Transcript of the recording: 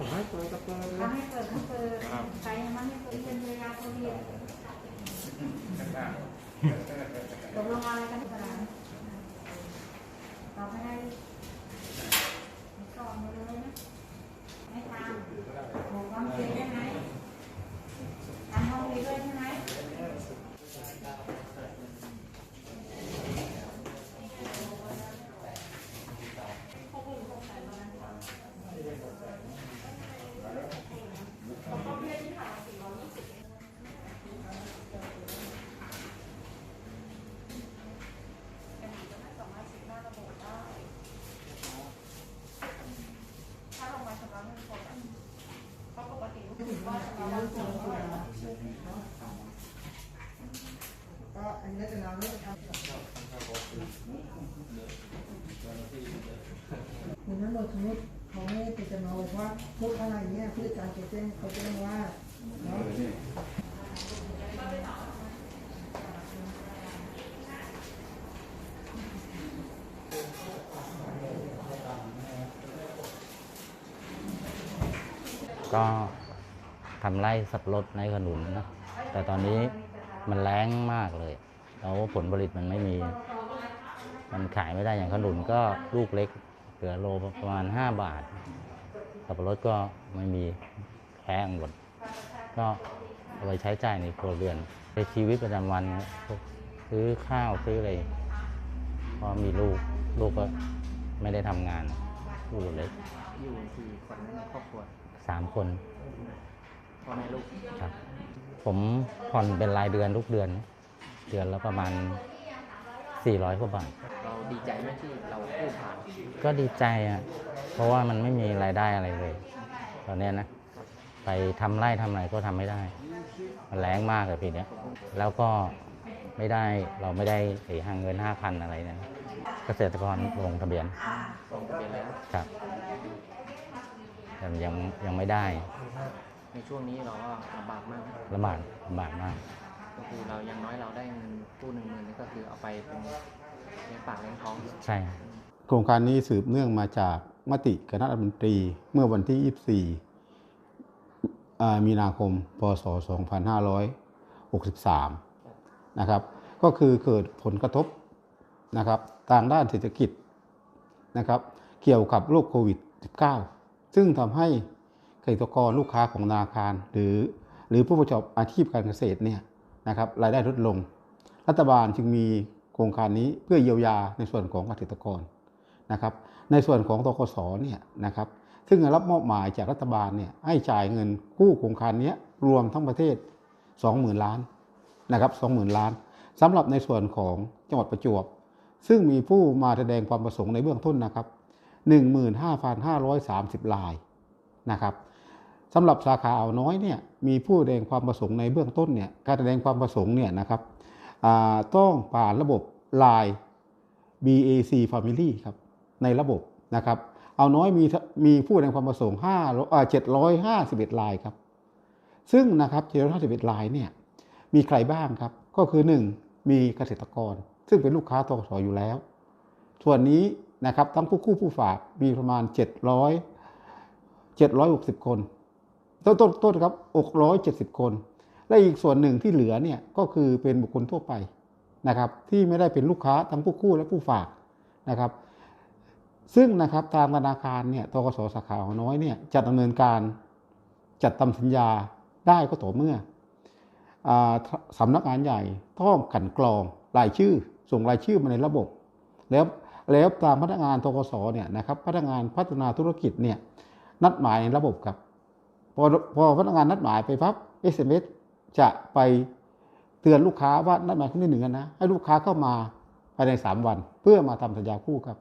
ขอให้เปิดก็เปิดเลถ้ายให้เปิดให้เปิดใครมันให้เปิดเป็นเวลาเขาเรียนตกลงอะไรกันขนาดตอบไม่ได้ไม่ตอบมาเลยนะไม่ทำบอกความจริงได้ไหมทำห้องนี้ด้วยใช่ไหม ก็อันนี้จะเราเริ่มทำเหมือนนั้นเราสมมติเขาไม่ไปจะมาบอกว่าพวกอะไรเนี่ยผู้จัดการเขาแจ้งเขาแจ้งว่าเนาะก็ ทำไร่สับปะรดในขนุนนะแต่ตอนนี้มันแรงมากเลยแล้วผลผลิตมันไม่มี มันขายไม่ได้อย่างขนุนก็ลูกเล็กเหลือโลประมาณ 5 บาท สับปะรดก็ไม่มีแพงหมดก็เอาไปใช้จ่ายในครัวเรือนในชีวิตประจำวันเนี่ยพวกซื้อข้าวซื้ออะไรพอมีลูกลูกก็ไม่ได้ทำงานลูกเล็กอยู่กี่คนในครอบครัวสามคน พ่อแม่ลูกครับ ผมผ่อนเป็นรายเดือนทุกเดือน เดือนละประมาณ 400กว่าบาท เราดีใจไหมที่เรากู้ผ่านก็ดีใจอะ เพราะว่ามันไม่มีรายได้อะไรเลย ตอนเนี้ยนะ ไปทำไร่ทำอะไรก็ทำไม่ได้ มันแรงมากเลยปีเนี้ยแล้วก็ไม่ได้เราไม่ได้ไอ้หางเงินห้าพันอะไรเนะ เกษตรกรลงทะเบียนลงทะเบียนแล้วครับ แต่มันยังยังไม่ได้ ในช่วงนี้เราก็ลำบากมากนะลำบากลำบากมาก ก็คือเราอย่างน้อยเราได้เงินกู้หนึ่งหมื่นนี่ก็คือเอาไปเป็นเลี้ยงปากเลี้ยงท้องใช่โครงการนี้สืบเนื่องมาจากมติคณะรัฐมนตรีเมื่อวันที่ 24อ่ามีนาคม พศ 2563 นะครับ ก็คือเกิดผลกระทบนะครับทางด้านเศรษฐกิจนะครับ เกี่ยวกับโรคโควิด -19 ซึ่งทำให้เก ษตรกรลูกค้าของธนาคาร หรือหรือผู้ประกอบอาชีพการเกษตรเนี่ยนะครับรายได้ลดลง รัฐบาลจึงมีโครงการนี้เพื่อเยียวยาในส่วนของเกษตรกรนะครับ ในส่วนของตกสเนี่ยนะครับซึ่งรับมอบหมายจากรัฐบาลเนี่ยให้จ่ายเงินกู้โครงการนี้รวมทั้งประเทศ 20,000 ล้านนะครับ20,000 ล้านสำหรับในส่วนของจังหวัดประจวบ ซึ่งมีผู้มาแสดงความประสงค์ในเบื้องต้นนะครับ 15,530 รายนะครับ สำหรับสาขาอ่าวน้อยเนี่ยมีผู้แสดงความประสงค์ในเบื้องต้นเนี่ยการแสดงความประสงค์เนี่ยนะครับต้องผ่านระบบ Line BAC Family ครับในระบบนะครับเอาน้อยมีมีผู้แสดงความประสงค์5อ่า751รายครับซึ่งนะครับ751รายเนี่ยมีใครบ้างครับ ก็คือ 1 มีเกษตรกร ซึ่งเป็นลูกค้าตสอยู่แล้ว ส่วนนี้นะครับทั้งผู้คู่ผู้ฝากมีประมาณ 700 760 คน ต้นต้นต้นครับ670คน และอีกส่วนหนึ่งที่เหลือเนี่ยก็คือเป็นบุคคลทั่วไปนะครับที่ไม่ได้เป็นลูกค้าทั้งผู้กู้และผู้ฝากนะครับ ซึ่งนะครับทางธนาคารเนี่ยตกสสาขาอ่าวน้อยเนี่ยจะดำเนินการจัดทำสัญญาได้ก็ต่อเมื่ออสำนักงานใหญ่ต้องกันกรองรายชื่อ ส่งรายชื่อมาในระบบ แล้วแล้วตามพนักงานตกสเนี่ยนะครับพนักงานพัฒนาธุรกิจเนี่ยนัดหมายในระบบครับ พอพอพนักงานนัดหมายไปพับ SMS จะไปเตือนลูกค้าว่านัดหมายครั้งที่หนึ่งนะ ให้ลูกค้าเข้ามาภายใน 3 วัน เพื่อมาทำสัญญาคู่ครับ